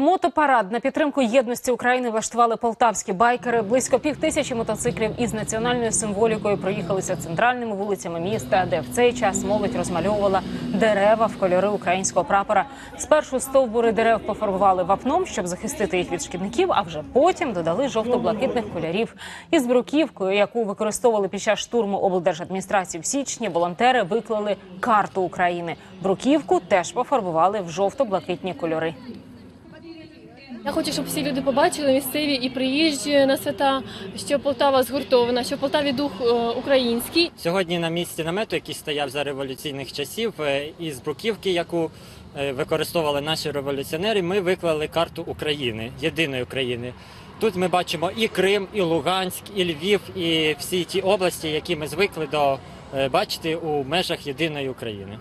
Мотопарад на підтримку єдності України влаштували полтавські байкери. Близько пів тисячі мотоциклів із національною символікою проїхалися центральними вулицями міста, де в цей час молодь розмальовувала дерева в кольори українського прапора. Спершу стовбури дерев пофарбували вапном, щоб захистити їх від шкідників, а вже потім додали жовто-блакитних кольорів. Із бруківкою, яку використовували під час штурму облдержадміністрації в січні, волонтери виклали карту України. Бруківку теж пофарбували в жовто-блакитні кольори. Я хочу, щоб всі люди побачили місцеві і приїжджі на свята, що Полтава згуртована, що в Полтаві дух е, український. Сьогодні на місці намету, який стояв за революційних часів, е, із бруківки, яку е, використовували наші революціонери, ми виклали карту України, єдиної України. Тут ми бачимо і Крим, і Луганськ, і Львів, і всі ті області, які ми звикли до бачити у межах єдиної України.